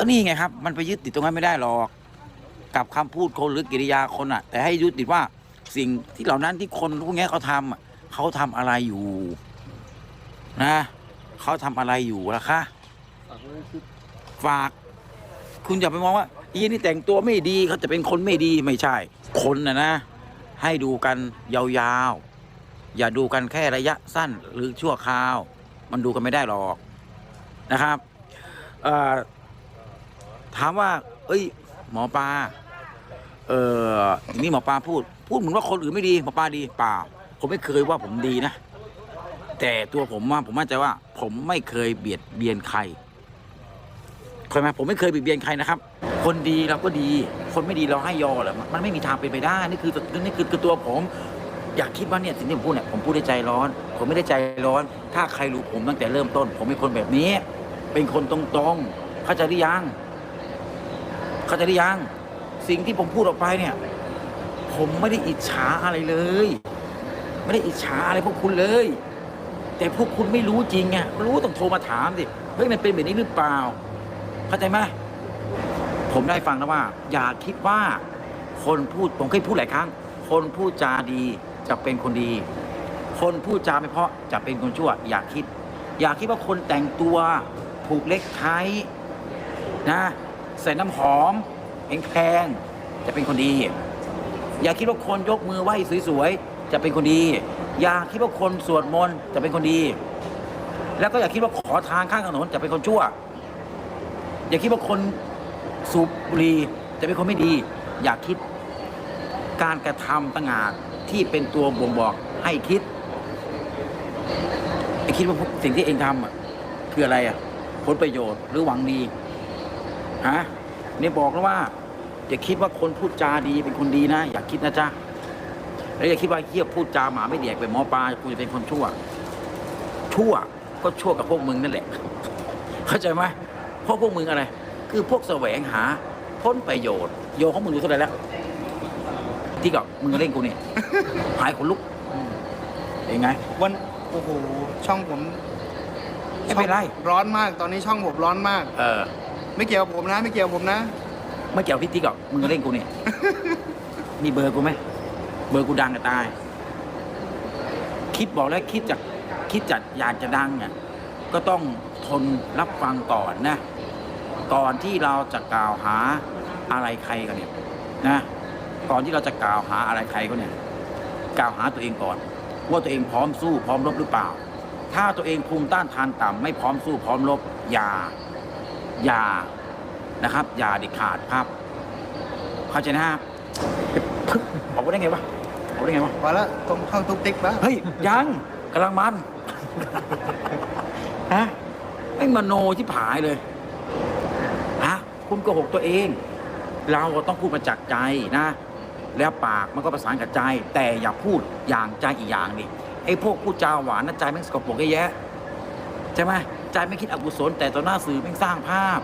ก็นี่ไงครับ มันไปยึดติดตรงนั้นไม่ได้หรอก กับคำพูดคนหรือกิริยาคนอะแต่ให้ยึดติดว่าสิ่งที่เหล่านั้นที่คนพวกนี้เขาทำอะเขาทำอะไรอยู่ นะเขาทำอะไรอยู่ล่ะคะฝากคุณอย่าไปมองว่าอีนี่แต่งตัวไม่ดีเขาจะเป็นคนไม่ดีไม่ใช่ คนนะนะ ให้ดูกันยาวๆ อย่าดูกันแค่ระยะสั้นหรือชั่วคราว มันดูกันไม่ได้หรอกนะครับ เอ่อ ถามว่า เอ้ย หมอปลาเอออย่างนี้หมอปลาพูด พูดเหมือนว่าคนอื่นไม่ดีหมอปลาดีเปล่าผมไม่เคยว่าผมดีนะ แต่ตัวผมว่าผมมั่นใจว่า ผมไม่เคยเบียดเบียนใครเคยไหมผมไม่เคยเบียดเบียนใครนะครับ คนดีเราก็ดี คนไม่ดีเราให้ยอเหรอมันไม่มีทางเป็นไปได้นี่คือนี่คือคือตัวผมอยากคิดว่าเนี่ยสิ่งที่ผมพูดเนี่ยผมพูดด้วยใจร้อน ผมไม่ได้ใจร้อน ถ้าใครรู้ผมตั้งแต่เริ่มต้น ผมเป็นคนแบบนี้ เป็นคนตรงๆเข้าใจหรือยัง เข้าใจหรือยัง สิ่งที่ผมพูดออกไปเนี่ย ผมไม่ได้อิจฉาอะไรเลย ไม่ได้อิจฉาอะไรพวกคุณเลย แต่พวกคุณไม่รู้จริงไงรู้ต้องโทรมาถามสิเฮ้ยมันเป็นแบบนี้หรือเปล่า เข้าใจไหมผมได้ฟังแล้วว่า อย่าคิดว่าคนพูดผมเคยพูดหลายครั้ง คนพูดจาดีจะเป็นคนดี คนพูดจาไม่เพราะจะเป็นคนชั่ว อย่าคิด อย่าคิดว่าคนแต่งตัวผูกเล็กไทยนะ ใส่น้ำหอมแพงๆจะเป็นคนดี อย่าคิดว่าคนยกมือไหว้สวยๆจะเป็นคนดี อย่าคิดว่าคนสวดมนต์จะเป็นคนดี แล้วก็อย่าคิดว่าขอทานข้างถนนจะเป็นคนชั่ว อย่าคิดว่าคนสูบบุหรี่จะเป็นคนไม่ดี อย่าคิดการกระทำต่างหากที่เป็นตัวบ่งบอกให้คิดไอคิดว่าสิ่งที่เองทำอะคืออะไรอะผลประโยชน์หรือหวังดี ฮะเนี่ยบอกแล้วว่าอย่าคิดว่าคนพูดจาดีเป็นคนดีนะ อย่าคิดนะจ๊ะแล้วอย่าคิดว่าเฮียพูดจาหมาไม่เดียกเป็นหมอปลากูจะเป็นคนชั่ว ชั่วก็ชั่วกับพวกมึงนั่นแหละ เข้าใจไหมเพราะพวกมึงอะไร คือพวกแสวงหาพ้นประโยชน์โยของมึงอยู่เท่าไหร่แล้ว ที่กับมึงเล่นกูเนี่ยหายขนลุกเป็นไง วันโอ้โหช่องผมไม่เป็นไรช่องร้อนมากตอนนี้ช่องผมร้อนมาก เออ ไม่เกี่ยวกับผมนะ ไม่เกี่ยวกับผมนะ ไม่เกี่ยวกับพี่ติ๊กหรอกมึงเล่นกูเนี่ย มีเบอร์กูไหมเบอร์กูดังก็ตาย คิดบอกแล้วคิดจากคิดจัดอยากจะดังอะก็ต้องทนรับฟังก่อนนะ ก่อนที่เราจะกล่าวหาอะไรใครกันเนี่ยนะ ก่อนที่เราจะกล่าวหาอะไรใครก็เนี่ยกล่าวหาตัวเองก่อน ว่าตัวเองพร้อมสู้พร้อมรบหรือเปล่า ถ้าตัวเองภูมิต้านทานต่ำไม่พร้อมสู้พร้อมรบอย่า อย่านะครับ อย่าเด็ดขาดครับ เข้าใจนะฮะพึกออกมาได้ไงวะออกมาได้ไงวะพอละตรงเข้าตุ๊กติ๊กแล้วเฮ้ยยังกำลังมันฮะไม่มโนที่ผายเลยฮะคุณโกหกตัวเอง เราก็ต้องพูดมาจากใจนะ แล้วปากมันก็ประสานกับใจ แต่อย่าพูดอย่างใจอีกอย่างดิไอ้พวกพูดจาหวานนะใจแม่งสกปรกเยอะแยะใช่ไหม ใจไม่คิดอกุศล แต่ต่อหน้าสื่อแม่งสร้างภาพ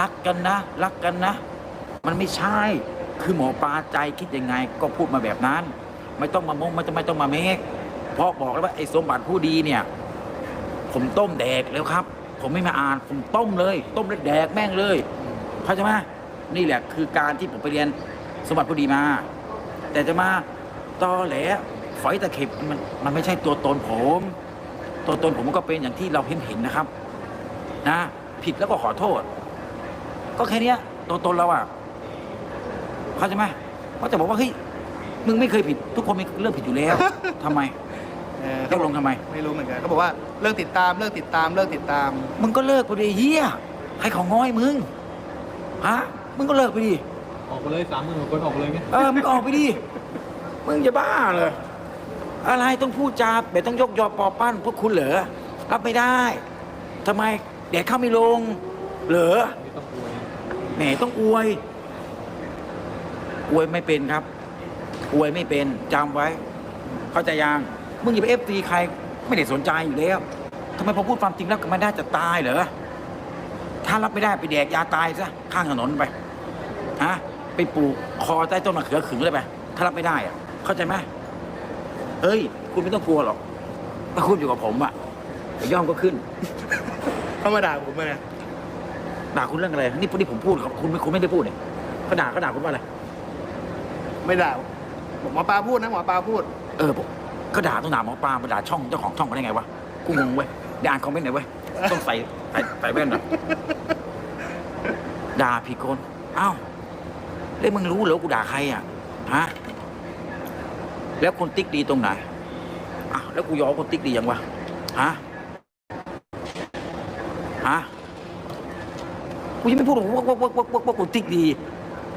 รักกันนะ รักกันนะ มันไม่ใช่ คือหมอปลาใจคิดยังไง ก็พูดมาแบบนั้น ไม่ต้องมามงไม่ต้องไม่ต้องมาเมกเพราะบอกแล้วว่าไอ้สมบัติผู้ดีเนี่ย ผมต้มแดกแล้วครับ ผมไม่มาอ่าน ผมต้มเลย ต้มแล้วแดกแม่งเลยเข้าใจไหมนี่แหละคือการที่ผมไปเรียนสมบัติผู้ดีมา แต่จะมาตอแหลฝอยตะเข็บมันมันไม่ใช่ตัวตนผม ตัวตนผมก็เป็นอย่างที่เราเห็นเห็นนะครับ นะ ผิดแล้วก็ขอโทษ ก็แค่เนี้ยตัวตนเราอะเข้าใจไหมเขาจะบอกว่าเฮ้ยมึงไม่เคยผิด ทุกคนมีเรื่องผิดอยู่แล้วทำไมเออตกลงทำไม ไม่รู้เหมือนกันเขาบอกว่าเลิกติดตามเลิกติดตามเลิกติดตาม มึงก็เลิกไปดิเฮียให้เขาง้อยมึงฮะมึงก็เลิกไปดิออกไปเลยสามหมื่นกว่าคนออกไปเลยไง เออมึงออกไปดิมึงจะบ้าเลย อะไรต้องพูดจาแบบต้องยกยอปอปั้นพวกคุณเหรอรับไม่ได้ทำไมเด็กเข้าไม่ลง เหรอแหมต้องอวย อวยไม่เป็นครับ อวยไม่เป็นจำไว้ เข้าใจยังมึงอย่าไปเอฟตีใคร ไม่ได้สนใจอยู่แล้วทำไมพอพูดความจริงแล้วมันได้จะตายเหรอถ้ารับไม่ได้ไปแดกยาตายซะข้างถนนไปฮะไปปลูกคอใต้ต้นมะเขือขึงเลยไปถ้ารับไม่ได้อะเข้าใจไหม เฮ้ย คุณไม่ต้องกลัวหรอก ถ้าคุณอยู่กับผมอะเดี๋ยวย่อมก็ขึ้นเขามาด่าผมเลยด่าคุณเรื่องอะไร นี่พอดีผมพูดครับคุณไม่คุณไม่ได้พูดเนี่ยเขาด่าเขาด่าคุณว่าอะไร ไม่ด่าบอกหมอปลาพูดนะหมอปลาพูด เออผมก็ด่าต้องด่าหมอปลามาด่าช่องเจ้าของช่องมาได้ไงวะ กูงงเว้ยได้อ่านคอมเมนต์หน่อยเว้ย ต้องใส่ใส่ใส่แว่นหน่อย ด่าผิดคน เอ้าแล้วมึงรู้เหรอว่ากูด่าใครอะ ฮะ แล้วคนติ๊กดีตรงไหนอ้าวแล้วกูยอมคนติ๊กดียังวะฮะฮะกูยังไม่พูดหรอกว่าว่าว่าว่าว่าว่ากูติ๊กดี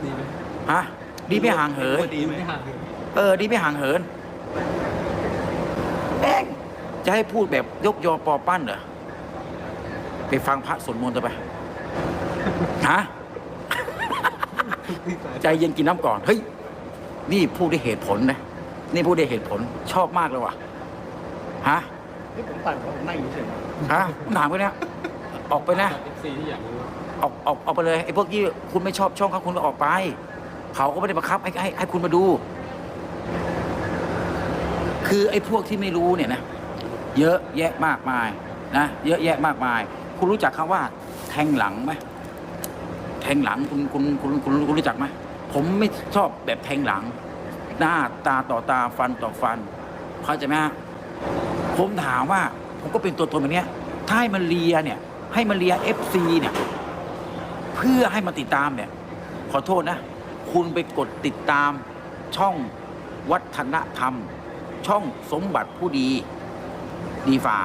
ดีไหมฮะดีไม่ห่างเหินดีไหมห่างเหินเออ ดีไม่ห่างเหินแม่งจะให้พูดแบบยกยอปอปั้นเหรอไปฟังพระสวดมนต์เถอะไปฮะใจเย็นกินน้ำก่อน เฮ้ย นี่พูดได้เหตุผลนะ นี่พูดได้เหตุผลชอบมากเลยว่ะฮะนี่ผมปั่นผมนั่งอยู่เฉยฮะถามกันเนี่ยออกไปนะเอฟซีที่อยากรู้ออกออกออกไปเลยไอ้พวกที่คุณไม่ชอบช่องเขาคุณก็ออกไป เขาก็ไม่ได้บังคับให้ให้ให้คุณมาดู คือไอ้พวกที่ไม่รู้เนี่ยนะเยอะแยะมากมายนะเยอะแยะมากมาย คุณรู้จักคำว่า แทงหลังไหมแทงหลังคุณคุณคุณคุณคุณรู้จักไหมผมไม่ชอบแบบแทงหลัง หน้าตาต่อตาฟันต่อฟัน เข้าใจไหมฮะผมถามว่า ผมก็เป็นตัวตนแบบนี้ถ้าให้มันเลียเนี่ย ให้มันเลียเอฟซีเนี่ย เพื่อให้มาติดตามเนี่ย ขอโทษนะ คุณไปกดติดตามช่องวัฒนธรรม ช่องสมบัติผู้ดี ดีฝ่า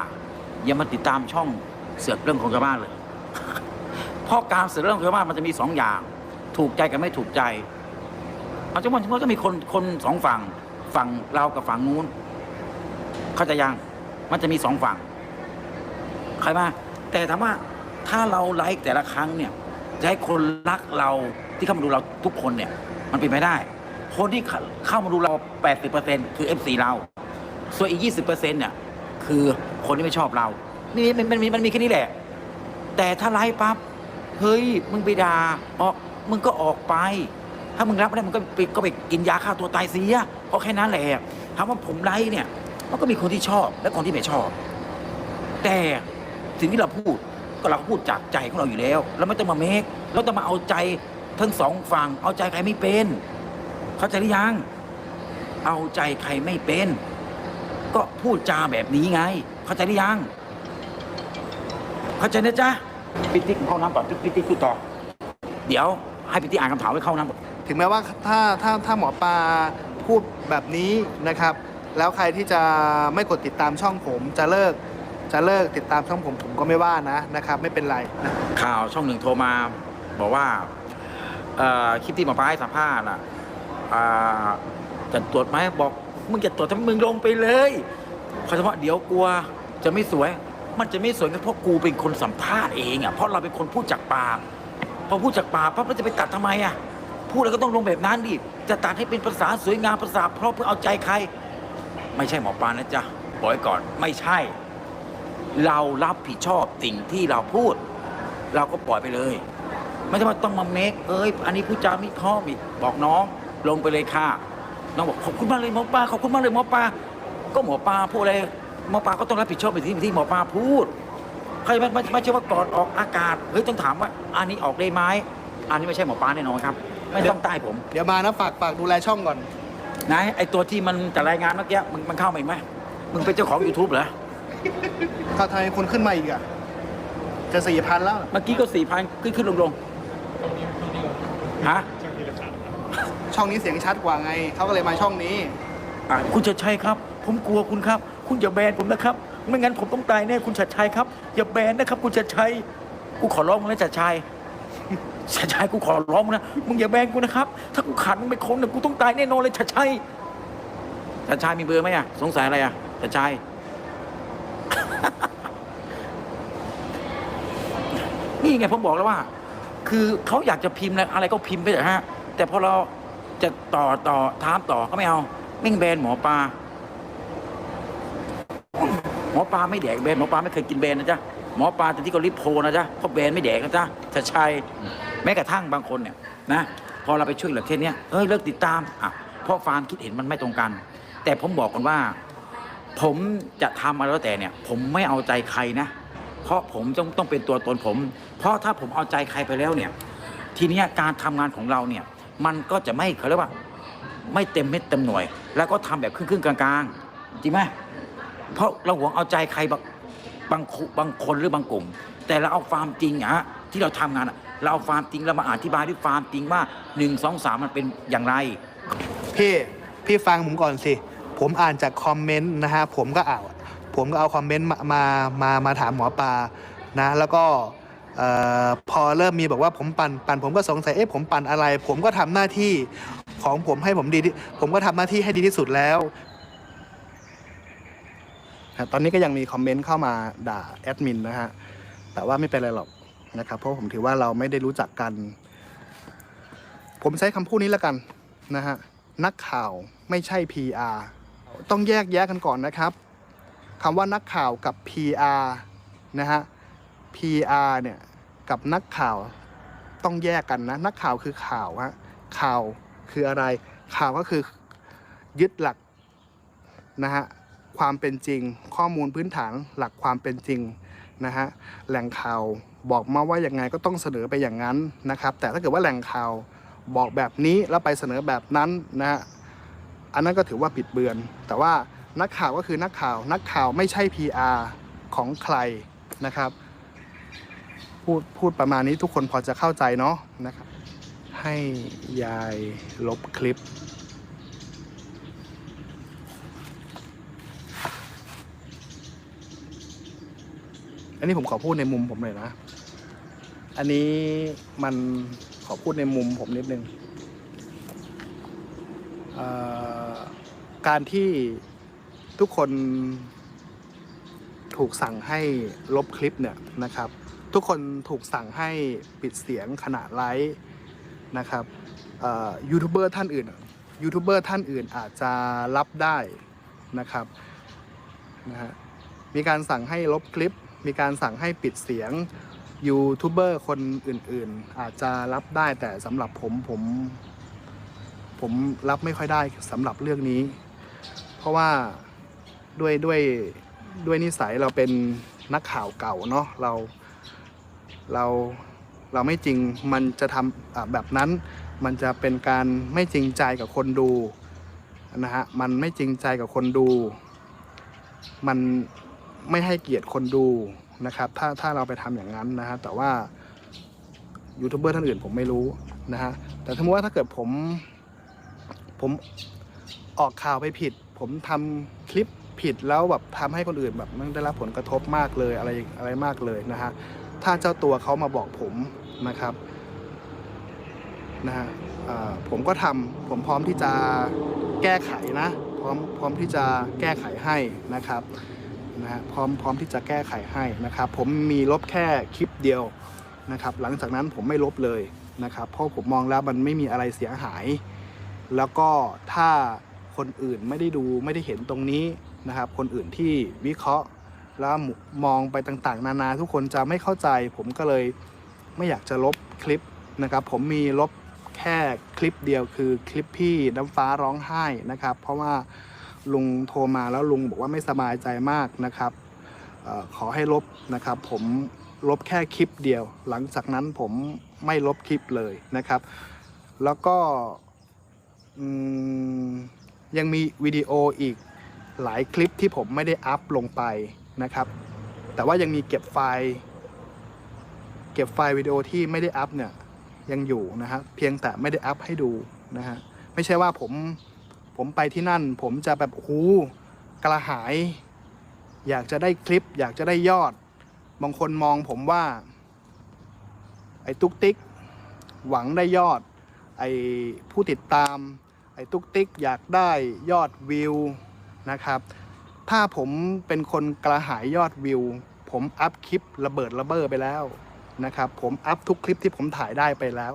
อย่ามาติดตามช่องเสือกเรื่องของชาวบ้านเลยเพราะการเสือกเรื่องของชาวบ้านมันจะมีสองอย่าง ถูกใจกับไม่ถูกใจ เอาจังหวะมันก็มีคนคนสองฝั่งฝั่งเรากับฝั่งนู้น เข้าใจยังมันจะมีสองฝั่งใครมาแต่ถามว่าถ้าเราไลค์แต่ละครั้งเนี่ยจะให้คนรักเราที่เข้ามาดูเราทุกคนเนี่ย มันเป็นไปได้ คนที่เข้าเข้ามาดูเรา 80%คือ FC เรา ส่วนอีก 20%เนี่ย คือคนที่ไม่ชอบเรา นี่มันมันมีมันมีแค่นี้แหละ แต่ถ้าไลค์ปั๊บ เฮ้ย มึงไปด่าออก มึงก็ออกไป ถ้ามึงรับไม่ได้มึงก็ไปก็ไปกินยาฆ่าตัวตายเสียเพราะแค่นั้นแหละถามว่าผมไลค์เนี่ย มันก็มีคนที่ชอบและคนที่ไม่ชอบ แต่สิ่งที่เราพูดก็เราพูดจากใจของเราอยู่แล้ว เราไม่ต้องมาเมคเราต้องมาเอาใจทั้งสองฝั่งเอาใจใครไม่เป็น เข้าใจหรือยัง เอาใจใครไม่เป็น ก็พูดจาแบบนี้ไง เข้าใจหรือยัง เข้าใจนะจ๊ะปิติ๊กเข้าน้ำก่อนปิติ๊กพูดต่อ เดี๋ยวให้ปิติอ่านคำถามไว้เข้าน้ำก่อน ถึงแม้ว่าถ้าถ้าถ้าหมอปลาพูดแบบนี้นะครับ แล้วใครที่จะไม่กดติดตามช่องผมจะเลิกจะเลิกติดตามช่องผมผมก็ไม่ว่านะนะครับ ไม่เป็นไรนะข่าวช่องหนึ่งโทรมา บอกว่าเอ่อคลิปที่หมอปลาให้สัมภาษณ์อะอ่าจะตรวจไหมบอกมึงจะตรวจทำไมมึงลงไปเลยเขาเฉพาะเดี๋ยวกลัวจะไม่สวย มันจะไม่สวยก็เพราะกูเป็นคนสัมภาษณ์เองอะเพราะเราเป็นคนพูดจากปากพอพูดจากปากปั๊บแล้วจะไปตัดทำไมอะ พูดแล้วก็ต้องลงแบบนั้นดิ จะตัดให้เป็นภาษาสวยงามภาษาเพราะเพื่อเอาใจใคร ไม่ใช่หมอปลานะจ๊ะบอกไว้ก่อนไม่ใช่ เรารับผิดชอบสิ่งที่เราพูด เราก็ปล่อยไปเลย ไม่ใช่ว่าต้องมาเมคเอ้ยอันนี้พูดจาไม่เพอมีบอกน้องลงไปเลยค่ะ น้องบอกขอบคุณมากเลยหมอปลาขอบคุณมากเลยหมอปลาก็หมอปลาพูดอะไรหมอปลาก็ต้องรับผิดชอบในที่ที่หมอปลาพูดใครไม่ไม่ไม่ใช่ว่ากอนออกอากาศเฮ้ยต้องถามว่า อันนี้ออกได้ไหม อันนี้ไม่ใช่หมอปลาแน่นอนครับ ไม่ต้องใต้ผมเดี๋ยวมานะฝากฝากดูแลช่องก่อนนะไอตัวที่มันจะรายงานเมื่อกี้มึงมันเข้ามาอีกไหมมึงเป็นเจ้าของ YouTube เหรอถ้าทำไมคนขึ้นมาอีกอะจะสี่พันแล้ว เมื่อกี้ก็สี่พันขึ้นขึ้นลงลงฮะช่องนี้เสียงชัดกว่าไงเขาก็เลยมาช่องนี้อะคุณชัดชัยครับ ผมกลัวคุณครับ คุณอย่าแบนผมนะครับ ไม่งั้นผมต้องตายแน่คุณชัดชัยครับอย่าแบนนะครับ คุณชัดชัยกูขอร้องมึงนะชัดชัย ชัดชัยกูขอร้องมึงนะ มึงอย่าแบนกูนะครับ ถ้ากูขาดมึงไปค้นเนี่ยกูต้องตายแน่นอนเลยชัดชัยชัดชัยมีเบอร์ไหมอะ สงสัยอะไรอะชัดชัยนี่ไงผมบอกแล้วว่า คือเขาอยากจะพิมพ์อะไรก็พิมพ์ไปเถอะฮะ แต่พอเราจะต่อต่อถามต่อก็ไม่เอาแม่งแบนหมอปลาหมอปลาไม่แดกแบนหมอปลาไม่เคยกินแบนนะจ๊ะ หมอปลาแต่ที่ก็ริบโพนะจ๊ะเพราะแบนไม่แดกนะจ๊ะชัดชัยแม้กระทั่งบางคนเนี่ยนะพอเราไปช่วยเหลือเคสเนี้ยเฮ้ยเลิกติดตามอะเพราะความคิดเห็นมันไม่ตรงกัน แต่ผมบอกกันว่า ผมจะทำอะไรแล้วแต่เนี่ย ผมไม่เอาใจใครนะ เพราะผมต้องต้องเป็นตัวตนผม เพราะถ้าผมเอาใจใครไปแล้วเนี่ย ทีนี้การทำงานของเราเนี่ย มันก็จะไม่เขาเรียกว่า ไม่เต็มเม็ดเต็มหน่วย แล้วก็ทำแบบครึ่งๆกลางๆจริงไหมเพราะเราหวงเอาใจใครบาง บางคุบางคนหรือบางกลุ่ม แต่เราเอาความจริงอะฮะที่เราทำงานเราเอาความจริงเรามาอธิบายด้วยความจริงว่าหนึ่งสองสามมันเป็นอย่างไร พี่พี่ฟังผมก่อนสิ ผมอ่านจากคอมเมนต์นะฮะผมก็อ่านผมก็เอาคอมเมนต์มามามามาถามหมอปลานะแล้วก็พอเริ่มมีบอกว่าผมปั่นปั่นผมก็สงสัยเอ๊ะผมปั่นอะไร ผมก็ทำหน้าที่ของผมให้ผมดีที่ผมก็ทำหน้าที่ให้ดีที่สุดแล้ว ตอนนี้ก็ยังมีคอมเมนต์เข้ามาด่าแอดมินนะฮะ แต่ว่าไม่เป็นไรหรอกนะครับ เพราะผมถือว่าเราไม่ได้รู้จักกัน ผมใช้คำพูดนี้แล้วกันนะฮะ นักข่าวไม่ใช่ PR ต้องแยกแยะกันก่อนนะครับคำว่านักข่าวกับ PR นะฮะ PR เนี่ยกับนักข่าวต้องแยกกันนะ นักข่าวคือข่าวฮะ ข่าวคืออะไร ข่าวก็คือยึดหลักนะฮะ ความเป็นจริง ข้อมูลพื้นฐานหลักความเป็นจริงนะฮะแหล่งข่าวบอกมาว่าอย่างไงก็ต้องเสนอไปอย่างนั้นนะครับ แต่ถ้าเกิดว่าแหล่งข่าวบอกแบบนี้แล้วไปเสนอแบบนั้นนะฮะอันนั้นก็ถือว่าปิดเบือน แต่ว่านักข่าวก็คือนักข่าว นักข่าวไม่ใช่ PR ของใครนะครับ พูดพูดประมาณนี้ทุกคนพอจะเข้าใจเนาะนะครับ ให้ยายลบคลิป อันนี้ผมขอพูดในมุมผมเลยนะ อันนี้มันขอพูดในมุมผมนิดนึงการที่ทุกคนถูกสั่งให้ลบคลิปเนี่ยนะครับ ทุกคนถูกสั่งให้ปิดเสียงขณะไลฟ์นะครับยูทูบเบอร์ท่านอื่นยูทูบเบอร์ท่านอื่นอาจจะรับได้นะครับนะฮะมีการสั่งให้ลบคลิป มีการสั่งให้ปิดเสียงยูทูบเบอร์คนอื่นๆ อาจจะรับได้แต่สำหรับผมผม ผมรับไม่ค่อยได้สำหรับเรื่องนี้ เพราะว่าด้วยด้วยด้วยนิสัยเราเป็นนักข่าวเก่าเนาะเราเราเราไม่จริงมันจะทำะแบบนั้น มันจะเป็นการไม่จริงใจกับคนดูนะฮะมันไม่จริงใจกับคนดู มัน ไม่ให้เกียรติคนดูนะครับ ถ้าถ้าเราไปทำอย่างนั้นนะฮะแต่ว่ายูทูบเบอร์ท่านอื่นผมไม่รู้นะฮะแต่ถ้าว่าถ้าเกิดผมผมออกข่าวไปผิด ผมทำคลิปผิดแล้วแบบทำให้คนอื่นแบบมันได้รับผลกระทบมากเลยอะไรอะไรมากเลยนะฮะถ้าเจ้าตัวเขามาบอกผมนะครับนะฮะผมก็ทำผมพร้อมที่จะแก้ไขนะ พร้อมพร้อมที่จะแก้ไขให้นะครับ นะฮะพร้อมพร้อมที่จะแก้ไขให้นะครับ ผมมีลบแค่คลิปเดียวนะครับ หลังจากนั้นผมไม่ลบเลยนะครับ เพราะผมมองแล้วมันไม่มีอะไรเสียหาย แล้วก็ถ้าคนอื่นไม่ได้ดูไม่ได้เห็นตรงนี้นะครับ คนอื่นที่วิเคราะห์แล้วมองไปต่างๆ นานาทุกคนจะไม่เข้าใจ ผมก็เลยไม่อยากจะลบคลิปนะครับ ผมมีลบแค่คลิปเดียวคือคลิปพี่น้ำฟ้าร้องไห้นะครับ เพราะว่า ลุงโทรมาแล้วลุงบอกว่าไม่สบายใจมากนะครับออขอให้ลบนะครับ ผมลบแค่คลิปเดียว หลังจากนั้นผมไม่ลบคลิปเลยนะครับ แล้วก็ยังมีวิดีโออีกหลายคลิปที่ผมไม่ได้อัพลงไปนะครับ แต่ว่ายังมีเก็บไฟล์ เก็บไฟล์วิดีโอที่ไม่ได้อัพเนี่ยยังอยู่นะฮะเพียงแต่ไม่ได้อัพให้ดูนะฮะไม่ใช่ว่าผม ผมไปที่นั่น ผมจะแบบโอ้โหกระหาย อยากจะได้คลิป อยากจะได้ยอด บางคนมองผมว่า ไอ้ตุ๊กติ๊ก หวังได้ยอด ไอ้ผู้ติดตาม ไอ้ตุ๊กติ๊กอยากได้ยอดวิวนะครับ ถ้าผมเป็นคนกระหายยอดวิว ผมอัพคลิประเบิดระเบ้อไปแล้วนะครับ ผมอัพทุกคลิปที่ผมถ่ายได้ไปแล้ว